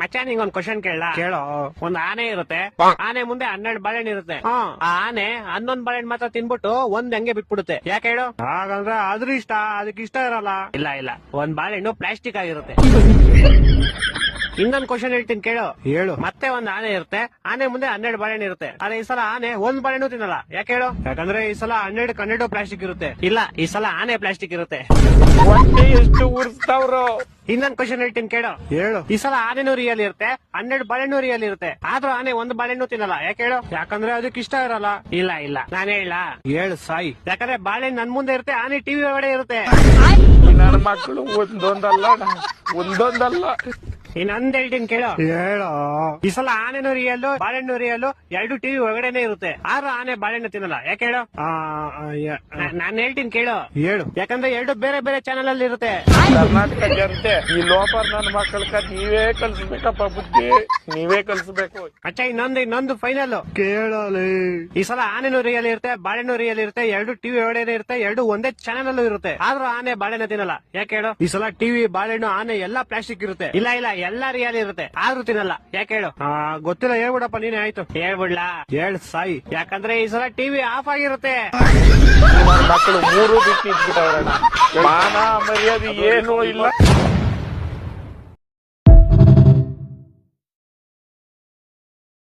ಮಚ್ಚ ನಿಂಗೊಂದ್ ಕ್ವಶನ್ ಕೇಳ ಕೇಳೋ. ಒಂದ್ ಆನೆ ಇರುತ್ತೆ. ಆನೆ ಮುಂದೆ ಹನ್ನೆರಡು ಬಾಳೆಹಣ್ಣು ಇರುತ್ತೆ. ಆ ಆನೆ ಹನ್ನೊಂದ್ ಬಾಳೆಹಣ್ಣು ಮಾತ್ರ ತಿನ್ಬಿಟ್ಟು ಒಂದ್ ಹಂಗೆ ಬಿಟ್ಬಿಡುತ್ತೆ. ಯಾಕೆ ಹೇಳು? ಹಾಗಂದ್ರೆ ಅದ್ರ ಇಷ್ಟ ಅದಕ್ಕೆ ಇಷ್ಟ ಇರಲ್ಲ. ಇಲ್ಲ ಇಲ್ಲ. ಒಂದ್ ಬಾಳೆಹಣ್ಣು ಪ್ಲಾಸ್ಟಿಕ್ ಆಗಿರುತ್ತೆ. ಇನ್ನೊಂದ್ ಕ್ವಶನ್ ಹೇಳ್ತೀನಿ ಕೇಳು. ಹೇಳು. ಮತ್ತೆ ಒಂದ್ ಆನೆ ಇರುತ್ತೆ. ಆನೆ ಮುಂದೆ ಹನ್ನೆರಡು ಬಾಳೆಹಣ್ಣು ಇರುತ್ತೆ. ಆದ್ರೆ ಈ ಸಲ ಆನೆ ಒಂದ್ ಬಾಳೆಹಣ್ಣು ತಿನ್ನಲ್ಲ. ಯಾಕೆ ಹೇಳು? ಯಾಕಂದ್ರೆ ಈ ಸಲ ಹನ್ನೆರಡು ಕನ್ನೆರಡು ಪ್ಲಾಸ್ಟಿಕ್ ಇರುತ್ತೆ. ಇಲ್ಲ ಈ ಸಲ ಆನೆ ಪ್ಲಾಸ್ಟಿಕ್ ಇರುತ್ತೆ. ಎಷ್ಟು ಉರ್ಸ್ತಾವ್ರು. ಇನ್ನೊಂದ್ ಕ್ವಶನ್ ಹೇಳ್ತೀನಿ ಕೇಳು. ಹೇಳು. ಈ ಸಲ ಆನೆನೂ ರಿಯಲ್ ಇರುತ್ತೆ. ಹನ್ನೆರಡು ಬಾಳೆಹಣ್ಣು ರಿಯಲ್ ಇರುತ್ತೆ. ಆದ್ರೂ ಆನೆ ಒಂದ್ ಬಾಳೆಹಣ್ಣು ತಿನ್ನಲ್ಲ. ಯಾಕೆ ಹೇಳು? ಯಾಕಂದ್ರೆ ಅದಕ್ಕೆ ಇಷ್ಟ ಇರಲ್ಲ. ಇಲ್ಲ ಇಲ್ಲ. ನಾನು ಹೇಳ. ಹೇಳು ಸಾಯಿ. ಯಾಕಂದ್ರೆ ಬಾಳೆಹಣ್ಣು ನನ್ ಮುಂದೆ ಇರುತ್ತೆ ಆನೆ ಟಿವಿ ಒಳಗಡೆ ಇರುತ್ತೆ. ನನ್ನ ಮಕ್ಕಳು ಒಂದೊಂದಲ್ಲ ಒಂದೊಂದಲ್ಲ. ಇನ್ನೊಂದ್ ಹೇಳ್ತೀನಿ ಕೇಳು. ಹೇಳೋ? ಈ ಸಲ ಆನೆನೂ ರಿಯಲ್ ಬಾಳೆಹಣ್ಣು ರಿಯಲ್ ಎರಡು ಟಿವಿ ಒಳಗಡೆನೆ ಇರುತ್ತೆ. ಆದ್ರೂ ಆನೆ ಬಾಳೆಹಣ್ಣು ತಿನ್ನಲ್ಲ. ಯಾಕೆ ಹೇಳೋ? ನಾನ್ ಹೇಳ್ತೀನಿ ಕೇಳು. ಹೇಳು. ಯಾಕಂದ್ರೆ ಎರಡು ಬೇರೆ ಬೇರೆ ಚಾನಲ್ ಅಲ್ಲಿ ಇರುತ್ತೆ. ಕರ್ನಾಟಕ ಜನತೆ ಈ ಲೋಪರ್ ನನ್ನ ಮಕ್ಕಳ ನೀವೇ ಕಲ್ಸ್ಬೇಕಪ್ಪ ಬುದ್ಧಿ. ನೀವೇ ಕಲ್ಸ್ಬೇಕು. ಅಚ್ಚ ಇನ್ನೊಂದು ಇನ್ನೊಂದು ಫೈನಲ್ ಕೇಳಲಿ. ಈ ಸಲ ಆನೆನೂ ರಿಯಲ್ ಇರುತ್ತೆ ಬಾಳೆಹಣ್ಣು ರಿಯಲ್ ಇರುತ್ತೆ ಎರಡು ಟಿವಿ ಒಳಗಡೆ ಇರುತ್ತೆ ಎರಡು ಒಂದೇ ಚಾನಲ್ ಅಲ್ಲೂ ಇರುತ್ತೆ. ಆದ್ರೂ ಆನೆ ಬಾಳೆನ ತಿನ್ನಲ್ಲ. ಯಾಕೆ ಹೇಳು? ಈ ಸಲ ಟಿವಿ ಬಾಳೆಹಣ್ಣು ಆನೆ ಎಲ್ಲಾ ಪ್ಲಾಸ್ಟಿಕ್ ಇರುತ್ತೆ. ಇಲ್ಲ ಇಲ್ಲ ಎಲ್ಲಾ ರಿಯಲ್ ಇರುತ್ತೆ. ಆದ್ರೂ ತಿನ್ನಲ್ಲ. ಯಾಕೆ ಹೇಳು? ಆ, ಗೊತ್ತಿಲ್ಲ ಹೇಳ್ಬಿಡಪ್ಪ ನೀನೇ ಆಯ್ತು. ಹೇಳ್ಬಿಡ್ಲಾ? ಹೇಳ್ ಸಾಯಿ. ಯಾಕಂದ್ರೆ ಈ ಸಲ ಟಿವಿ ಆಫ್ ಆಗಿರುತ್ತೆ. ನನ್ನ ಮಕ್ಕಳು ಮೂರು ಬಿಟ್ಟು ಮಾನ ಮರ್ಯಾದೆ ಏನೂ ಇಲ್ಲ